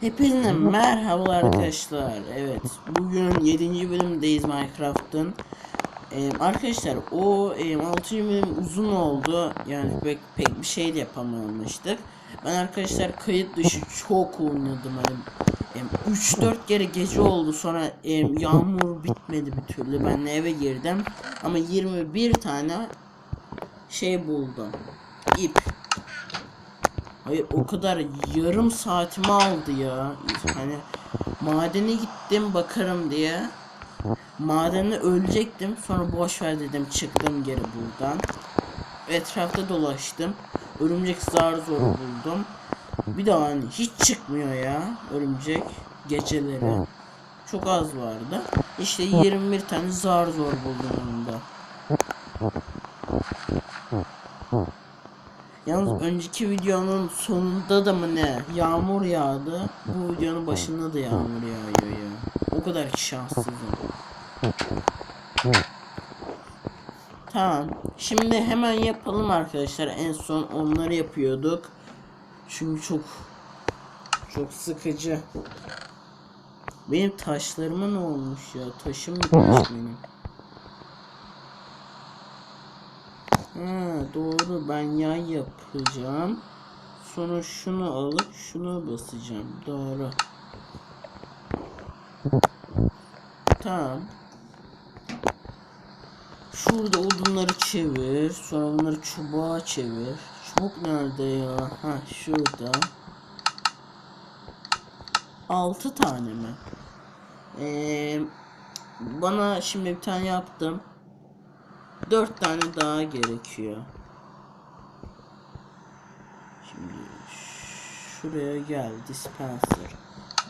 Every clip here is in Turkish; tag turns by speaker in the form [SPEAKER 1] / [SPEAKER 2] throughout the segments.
[SPEAKER 1] Hepinize merhaba arkadaşlar. Evet, bugün 7. bölümdeyiz Minecraft'ın. Ee, arkadaşlar o e, 6. bölüm uzun oldu. Yani pek pek bir şey de yapamamıştık. Ben arkadaşlar kayıt dışı çok oynadım. Yani, 3-4 kere gece oldu sonra e, yağmur bitmedi bir türlü. Ben de eve girdim. Ama 21 tane şey buldum. İp. Hayır o kadar yarım saatimi aldı ya. Hani madene gittim bakarım diye. Madene ölecektim. Sonra boş ver dedim çıktım geri buradan. Etrafta dolaştım. Örümcek zar zor buldum. Bir daha hani hiç çıkmıyor ya örümcek geceleri. Çok az vardı. İşte 21 tane zar zor buldum onda. Yalnız önceki videonun sonunda da mı ne? Yağmur yağdı. Bu videonun başında da yağmur yağıyor ya. O kadar şanssızım. Tamam. Şimdi hemen yapalım arkadaşlar. En son onları yapıyorduk. Çünkü çok çok sıkıcı. Benim taşlarıma ne olmuş ya? Taşım bitmiş benim. Ha, doğru ben yay yapacağım. Sonra şunu alıp şunu basacağım. Doğru. Tamam. Şurada odunları çevir. Sonra bunları çubuğa çevir. Çubuk nerede ya? Ha şurada. 6 tane mi? Ee, bana şimdi bir tane yaptım. Dört tane daha gerekiyor. Şimdi şuraya gel dispenser.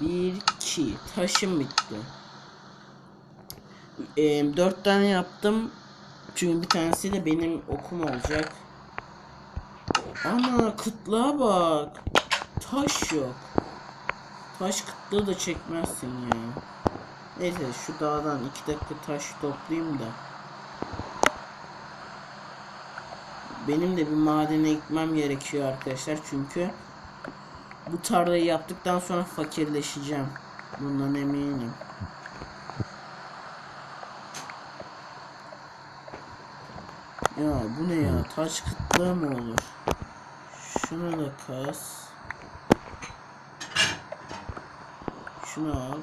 [SPEAKER 1] Bir iki taşım bitti. Dört tane yaptım. Çünkü bir tanesi de benim okum olacak. Ama kıtlığa bak. Taş yok. Taş kıtlığı da çekmezsin ya. Neyse şu dağdan iki dakika taş toplayayım da. Benim de bir madene gitmem gerekiyor arkadaşlar çünkü bu tarlayı yaptıktan sonra fakirleşeceğim. Bundan eminim. Ya bu ne ya? Taş kıtlığı mı olur? Şunu da kas. Şunu al.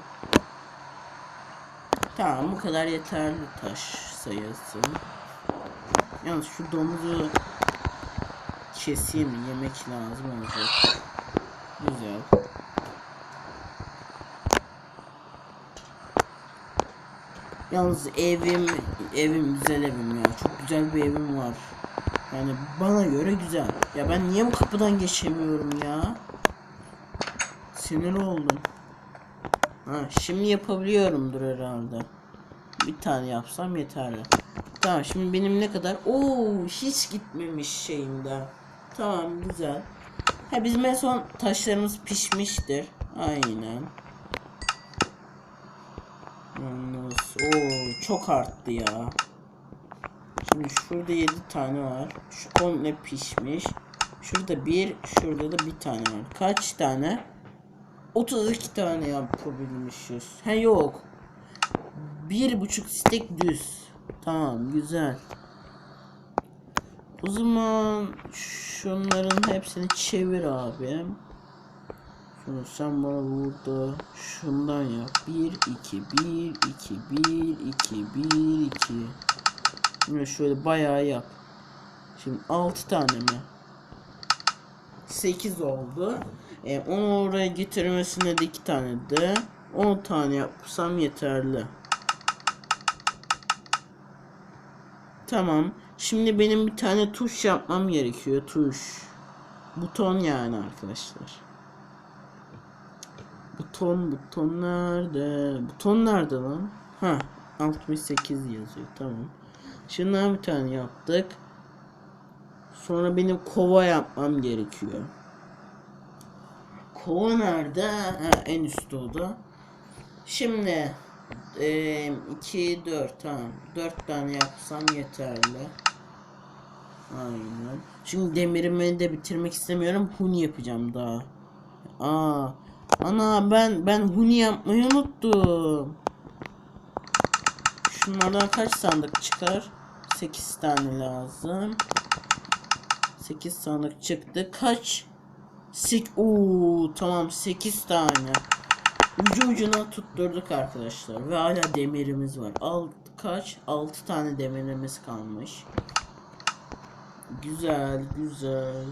[SPEAKER 1] Tamam bu kadar yeterli taş sayısı. Yalnız şu domuzu keseyim yemek lazım olacak. Güzel. Yalnız evim evim güzel evim ya. Çok güzel bir evim var. Yani bana göre güzel. Ya ben niye bu kapıdan geçemiyorum ya? Sinir oldum. Ha şimdi yapabiliyorumdur herhalde. Bir tane yapsam yeterli. Tamam şimdi benim ne kadar? Oo hiç gitmemiş şeyimde. Tamam güzel. Ha bizim en son taşlarımız pişmiştir. Aynen. Yalnız oo çok arttı ya. Şimdi şurada 7 tane var. Şu komple pişmiş. Şurada bir, şurada da bir tane var. Kaç tane? 32 tane yapabilmişiz. He yok. Bir buçuk stek düz. Tamam güzel. O zaman şunların hepsini çevir abi. Şunu sen bana burada şundan yap. 1 2 1 2 1 2 1 2. Şimdi şöyle bayağı yap. Şimdi 6 tane mi? 8 oldu. E, onu oraya getirmesine de 2 tane de 10 tane yapsam yeterli. Tamam. Şimdi benim bir tane tuş yapmam gerekiyor. Tuş. Buton yani arkadaşlar. Buton buton nerede? Buton nerede lan? Ha 68 yazıyor. Tamam. Şundan bir tane yaptık. Sonra benim kova yapmam gerekiyor. Kova nerede? Ha, en üstte o da. Şimdi 2 4 tamam. 4 tane yapsam yeterli. Aynen. Şimdi demirimi de bitirmek istemiyorum. Hun yapacağım daha. Aa Ana ben ben huni yapmayı unuttum. Şunlardan kaç sandık çıkar? 8 tane lazım. 8 sandık çıktı. Kaç? Sik Oo tamam 8 tane. Ucu ucuna tutturduk arkadaşlar ve hala demirimiz var. Al kaç? 6 tane demirimiz kalmış. Güzel, güzel.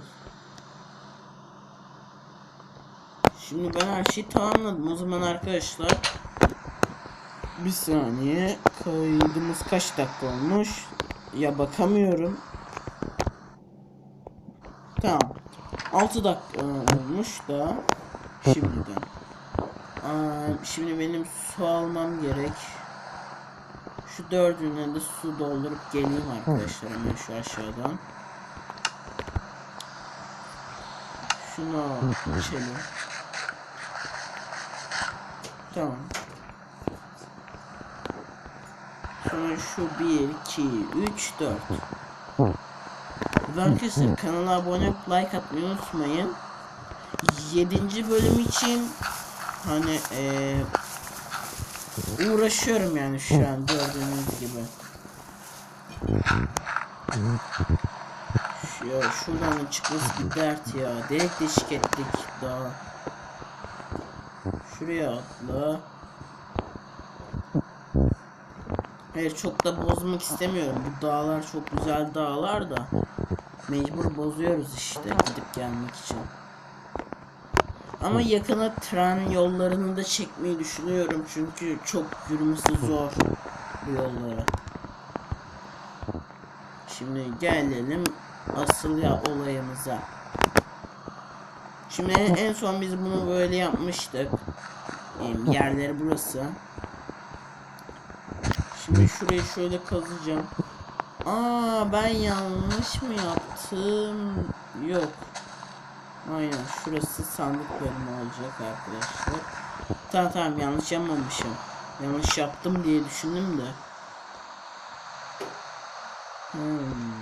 [SPEAKER 1] Şimdi ben her şeyi tamamladım. O zaman arkadaşlar bir saniye kaydımız kaç dakika olmuş? Ya bakamıyorum. Tamam. 6 dakika olmuş da şimdiden. Şimdi benim su almam gerek. Şu dördüne de su doldurup geleyim arkadaşlar hemen şu aşağıdan. Şunu içelim. Tamam. Sonra şu 1, 2, 3, 4. Ve arkadaşlar kanala abone olup like atmayı unutmayın. 7. bölüm için hani eee uğraşıyorum yani şu an gördüğünüz gibi. Ya şuradan çıkması bir dert ya. Delik deşik ettik daha. Şuraya atla. Hayır çok da bozmak istemiyorum. Bu dağlar çok güzel dağlar da. Mecbur bozuyoruz işte gidip gelmek için. Ama yakına tren yollarını da çekmeyi düşünüyorum çünkü çok yürümesi zor bu yollara. Şimdi gelelim asıl ya olayımıza. Şimdi en, son biz bunu böyle yapmıştık. Em, Yerleri burası. Şimdi şurayı şöyle kazacağım. Aa ben yanlış mı yaptım? Yok. Aynen şurası sandık bölümü olacak arkadaşlar. Tamam tamam yanlış yapmamışım. Yanlış yaptım diye düşündüm de. Hmm.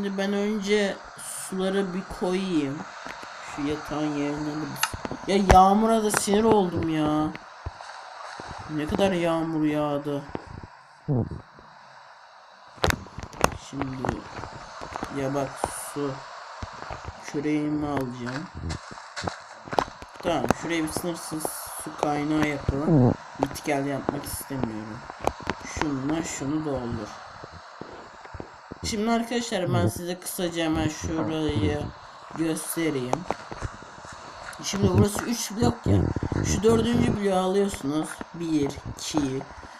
[SPEAKER 1] Şimdi ben önce suları bir koyayım. Şu yatağın yerine bir... Ya yağmura da sinir oldum ya. Ne kadar yağmur yağdı. Şimdi ya bak su küreğimi alacağım. Tamam şuraya bir sınırsız su kaynağı yapalım. Bitkel yapmak istemiyorum. Şununla şunu doldur. Şimdi arkadaşlar ben size kısaca hemen şurayı göstereyim. Şimdi burası 3 blok ya. Şu dördüncü bloğu alıyorsunuz. 1, 2.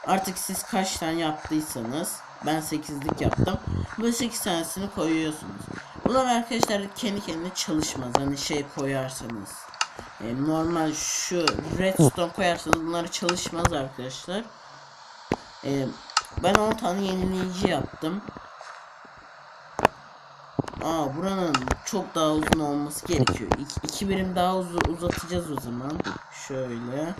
[SPEAKER 1] Artık siz kaç tane yaptıysanız. Ben 8'lik yaptım. Böyle 8 tanesini koyuyorsunuz. Bunlar arkadaşlar kendi kendine çalışmaz. Hani şey koyarsanız. e, normal şu redstone koyarsanız bunları çalışmaz arkadaşlar. E, ben 10 tane yenileyici yaptım. Aa buranın çok daha uzun olması gerekiyor. İki, iki birim daha uz uzatacağız o zaman. Şöyle.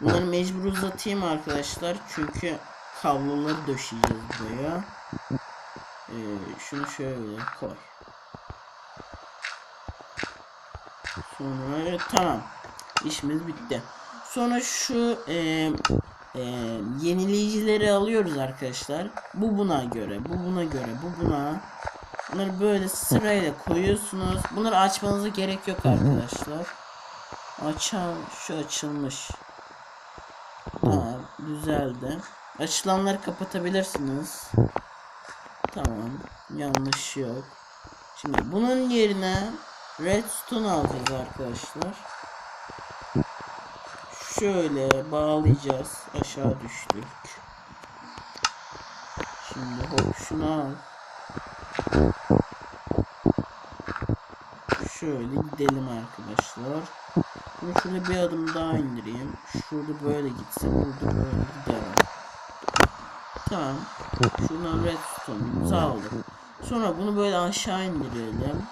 [SPEAKER 1] Bunları mecbur uzatayım arkadaşlar. Çünkü kabloları döşeyeceğiz buraya. Ee, şunu şöyle koy. Sonra evet, tamam. İşimiz bitti. Sonra şu e, e, yenileyicileri alıyoruz arkadaşlar. Bu buna göre, bu buna göre, bu buna. Bunları böyle sırayla koyuyorsunuz. Bunları açmanıza gerek yok arkadaşlar. Açan şu açılmış. Tamam, güzeldi. Açılanları kapatabilirsiniz. Tamam, yanlış yok. Şimdi bunun yerine redstone alacağız arkadaşlar. Şöyle bağlayacağız. Aşağı düştük. Şimdi hop şunu al. Şöyle gidelim arkadaşlar. Bunu şöyle bir adım daha indireyim. Şurada böyle gitse burada böyle gidelim. Tamam. Şuradan redstone'umuzu aldık. Sonra bunu böyle aşağı indirelim.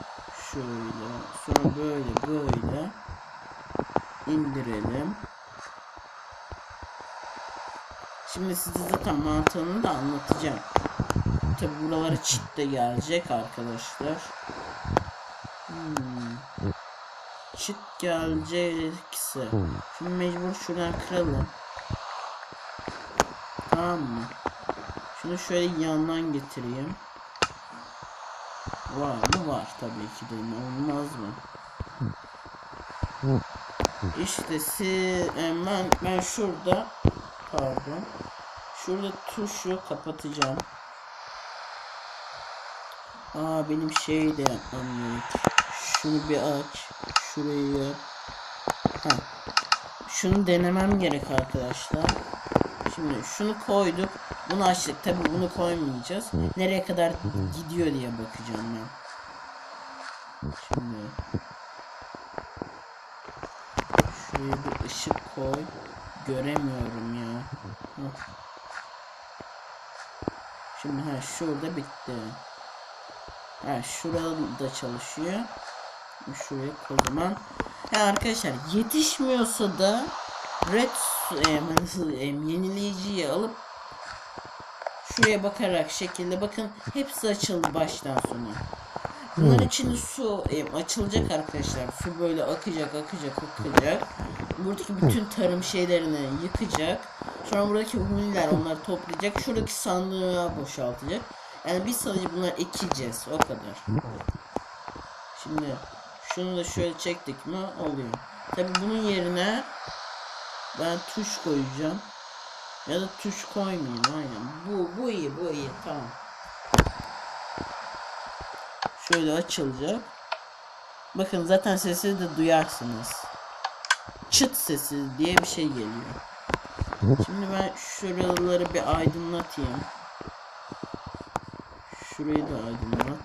[SPEAKER 1] Şöyle. Sonra böyle böyle indirelim. Şimdi size zaten mantığını da anlatacağım. Tabi buralara çit de gelecek arkadaşlar. çit gelecekse. Şimdi mecbur şuradan kıralım. Tamam mı? Şunu şöyle yandan getireyim. Var mı? Var tabii ki de. Olmaz mı? İşte si e, ben ben şurada pardon. Şurada tuşu kapatacağım. Aa benim şey de yapmam. Şunu bir aç. Şurayı. Ha. Şunu denemem gerek arkadaşlar. Şimdi şunu koyduk. Bunu açtık. Tabi bunu koymayacağız. Nereye kadar gidiyor diye bakacağım ben. Şimdi şuraya bir ışık koy. Göremiyorum ya. Şimdi ha şurada bitti. Ha şurada da çalışıyor. Şuraya kocaman. Ya arkadaşlar yetişmiyorsa da red e, nasıl e, yenileyiciyi alıp şuraya bakarak şekilde bakın hepsi açıldı baştan sona. Bunların içinde su e, açılacak arkadaşlar. Su böyle akacak, akacak, akacak. Buradaki bütün tarım şeylerini yıkacak. Sonra buradaki huniler onları toplayacak. Şuradaki sandığa boşaltacak. Yani biz sadece bunları ekeceğiz. O kadar. Şimdi şunu da şöyle çektik mi oluyor. Tabi bunun yerine ben tuş koyacağım. Ya da tuş koymayayım aynen. Bu bu iyi bu iyi tamam. Şöyle açılacak. Bakın zaten sesi de duyarsınız. Çıt sesi diye bir şey geliyor. Şimdi ben şuraları bir aydınlatayım. Şurayı da aydınlat.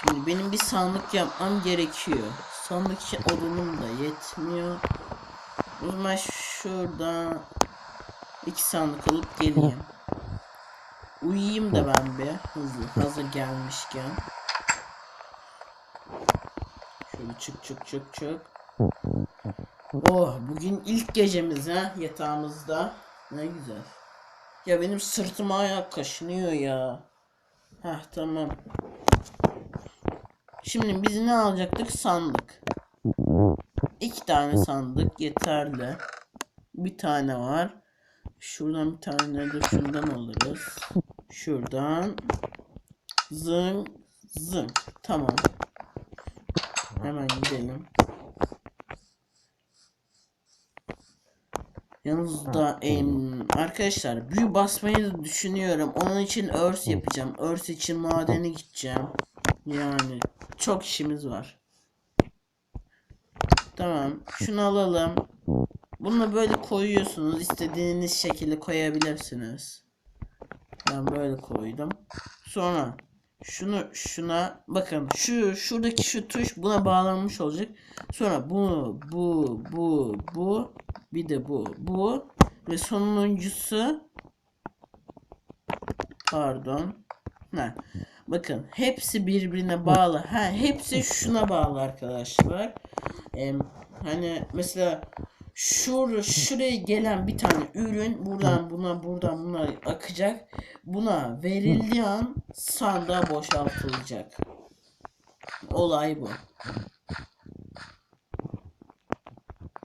[SPEAKER 1] Şimdi benim bir sandık yapmam gerekiyor. Sandık için odunum da yetmiyor. O zaman şurada iki sandık alıp geleyim. Uyuyayım da ben bir hızlı hazır gelmişken. Şöyle çık çık çık çık. Oh bugün ilk gecemiz ha yatağımızda. Ne güzel. Ya benim sırtım ayak kaşınıyor ya. Heh tamam. Şimdi biz ne alacaktık? Sandık. İki tane sandık yeterli. Bir tane var. Şuradan bir tane de şundan alırız. Şuradan. Zın zın. Tamam. Hemen gidelim. Yalnız da em, arkadaşlar büyü basmayı düşünüyorum. Onun için örs yapacağım. Örs için madene gideceğim. Yani çok işimiz var. Tamam. Şunu alalım. Bunu böyle koyuyorsunuz. İstediğiniz şekilde koyabilirsiniz. Ben böyle koydum. Sonra şunu şuna bakın şu şuradaki şu tuş buna bağlanmış olacak. Sonra bu bu bu bu bir de bu bu ve sonuncusu pardon. Ha. Bakın hepsi birbirine bağlı. Ha hepsi şuna bağlı arkadaşlar. Em, hani mesela şur şuraya gelen bir tane ürün buradan buna buradan buna akacak. Buna verildiği an sandığa boşaltılacak. Olay bu.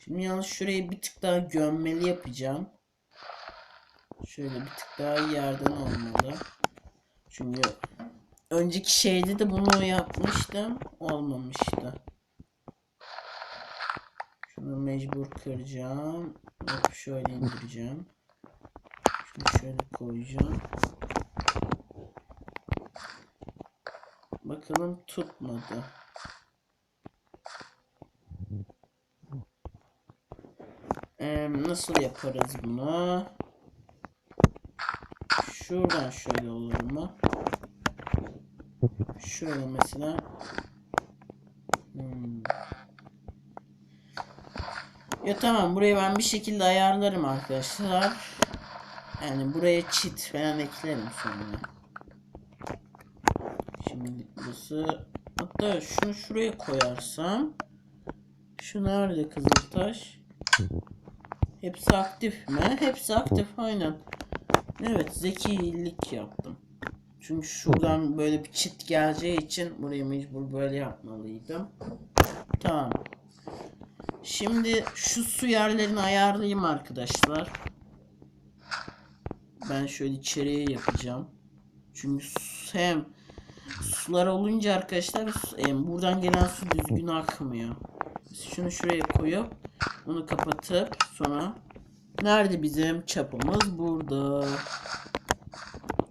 [SPEAKER 1] Şimdi yalnız şurayı bir tık daha gömmeli yapacağım. Şöyle bir tık daha yerden olmalı. Çünkü önceki şeyde de bunu yapmıştım. Olmamıştı. Şunu mecbur kıracağım. Hop şöyle indireceğim. Şunu şöyle koyacağım. Bakalım tutmadı. Ee, nasıl yaparız bunu? Şuradan şöyle olur mu? Şöyle mesela. Hmm. Ya tamam burayı ben bir şekilde ayarlarım arkadaşlar. Yani buraya çit falan eklerim sonra. Şimdi burası hatta şunu şuraya koyarsam şu nerede Kızıltaş? Hepsi aktif mi? Hepsi aktif aynen. Evet zekilik yaptım. Çünkü şuradan böyle bir çit geleceği için burayı mecbur böyle yapmalıydım. Tamam. Şimdi şu su yerlerini ayarlayayım arkadaşlar. Ben şöyle içeriye yapacağım. Çünkü hem sular olunca arkadaşlar su- em, buradan gelen su düzgün akmıyor. Şunu şuraya koyup bunu kapatıp sonra nerede bizim çapımız burada.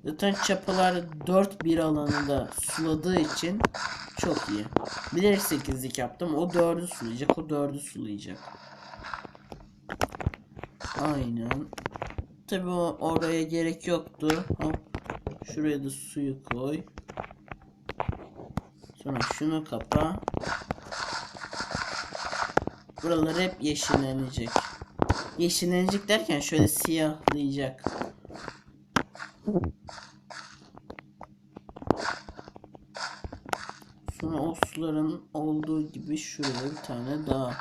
[SPEAKER 1] Zaten çapalar 4 bir alanında suladığı için çok iyi. Bilerek 8'lik yaptım. O 4'ü sulayacak. O 4'ü sulayacak. Aynen. Tabi oraya gerek yoktu. Hop. Şuraya da suyu koy. Sonra şunu kapa. Buralar hep yeşillenecek. Yeşillenecek derken şöyle siyahlayacak. Suların olduğu gibi şuraya bir tane daha.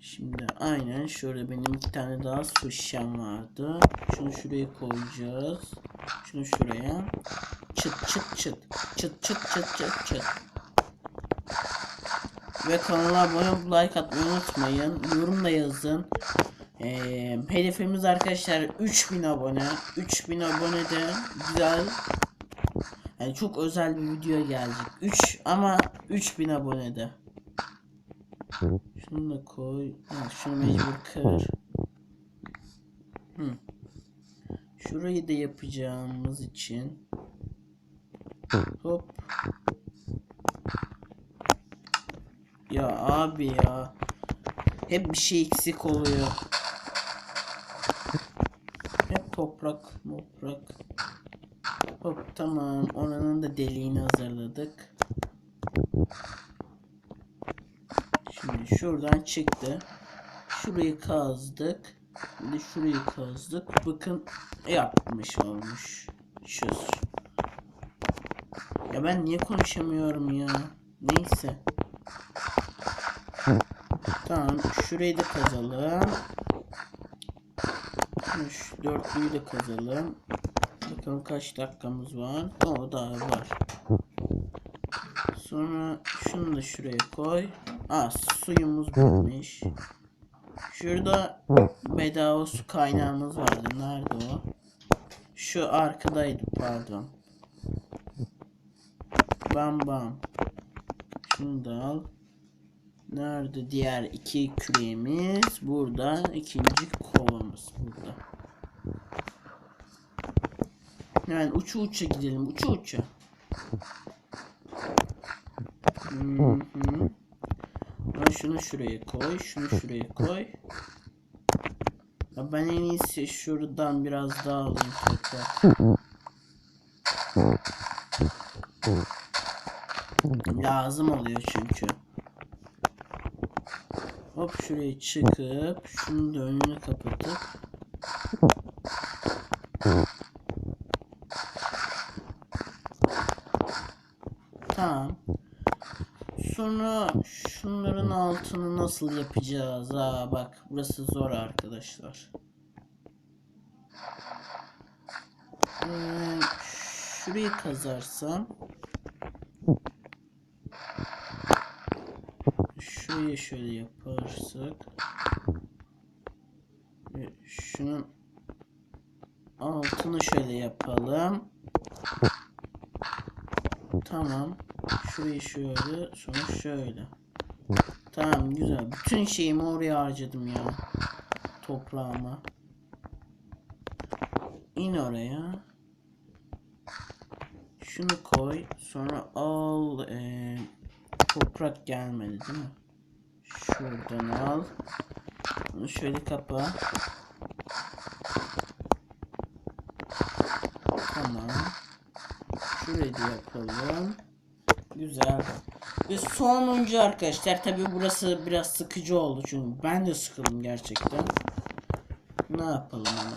[SPEAKER 1] Şimdi aynen şöyle benim iki tane daha su şişem vardı. Şunu şuraya koyacağız. Şunu şuraya. Çıt çıt çıt. Çıt çıt çıt çıt çıt. Ve kanala abone olup like atmayı unutmayın. Yorum da yazın. Ee, hedefimiz arkadaşlar 3000 abone. 3000 abonede güzel yani çok özel bir video gelecek. 3 ama 3000 abonede. Şunu da koy. Ha, şunu mecbur kır. Hı. Şurayı da yapacağımız için. Hop. Ya abi ya. Hep bir şey eksik oluyor. Hep toprak, toprak. Hop tamam. Oranın da deliğini hazırladık. Şimdi şuradan çıktı. Şurayı kazdık. De şurayı kazdık. Bakın yapmış olmuş. Şu. Ya ben niye konuşamıyorum ya? Neyse. Tamam. Şurayı da kazalım. Şu dörtlüyü de kazalım. Bakalım kaç dakikamız var. O daha var. Sonra şunu da şuraya koy. Aa suyumuz bitmiş. Şurada bedava su kaynağımız vardı. Nerede o? Şu arkadaydı pardon. Bam bam. Şunu da al. Nerede diğer iki küreğimiz? Burada. ikinci kovamız burada. Yani uçu uça gidelim. Uçu uça. Hı hı. Ben şunu şuraya koy. Şunu şuraya koy. Ya ben en iyisi şuradan biraz daha alayım toprak. Lazım oluyor çünkü. Hop şuraya çıkıp şunu da önüne kapatıp Tamam. Sonra şunların altını nasıl yapacağız? Aa bak burası zor arkadaşlar. Ee, şurayı kazarsam şurayı şöyle yaparsak ve şunun altını şöyle yapalım. Tamam. Şurayı şöyle, sonra şöyle. Tamam güzel. Bütün şeyimi oraya harcadım ya. Toprağıma. İn oraya. Şunu koy. Sonra al. eee, toprak gelmedi değil mi? Şuradan al. Bunu şöyle kapa. Tamam. Şurayı yapalım. Güzel. Ve sonuncu arkadaşlar tabi burası biraz sıkıcı oldu çünkü ben de sıkıldım gerçekten. Ne yapalım ama.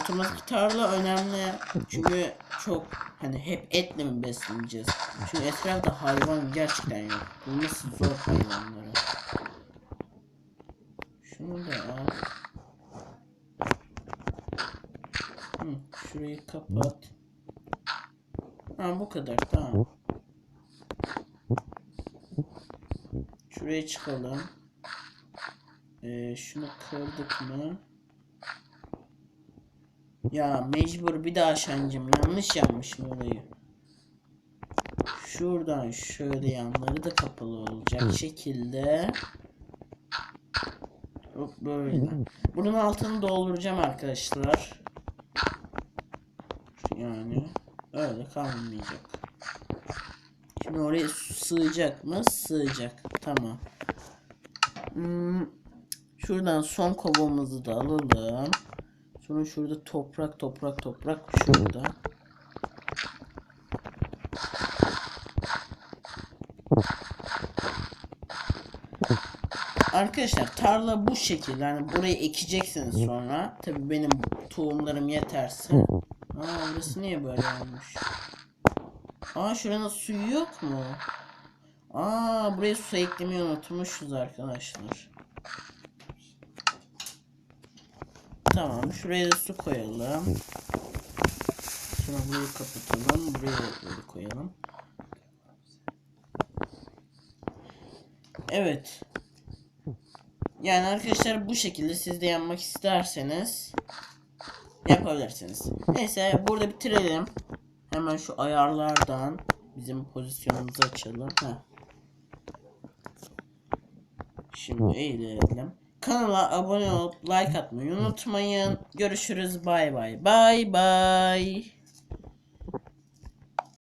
[SPEAKER 1] Otomatik tarla önemli çünkü çok hani hep etle mi besleyeceğiz? Çünkü etrafta hayvan gerçekten yok. Bulması zor hayvanları. Şunu da al. Hı, şurayı kapat. Ha bu kadar tamam. Şuraya çıkalım. Ee, şunu kırdık mı? Ya mecbur bir daha aşancım. Yanlış yapmışım orayı. Şuradan şöyle yanları da kapalı olacak şekilde. Hop böyle. Bunun altını dolduracağım arkadaşlar. Yani öyle kalmayacak. Şimdi oraya sığacak mı? Sığacak. Tamam. Hmm, şuradan son kovamızı da alalım. Sonra şurada toprak toprak toprak şurada. Arkadaşlar tarla bu şekilde. Yani burayı ekeceksiniz sonra. Tabi benim tohumlarım yeterse. Aa burası niye böyle olmuş? Aa şuranın suyu yok mu? Aa buraya su eklemeyi unutmuşuz arkadaşlar. Tamam şuraya su koyalım. Sonra burayı kapatalım. Buraya da koyalım. Evet. Yani arkadaşlar bu şekilde siz de yapmak isterseniz yapabilirsiniz. Neyse burada bitirelim. Hemen şu ayarlardan bizim pozisyonumuzu açalım. Heh. Şimdi eğilelim. Kanala abone olup like atmayı unutmayın. Görüşürüz. Bay bay. Bay bay.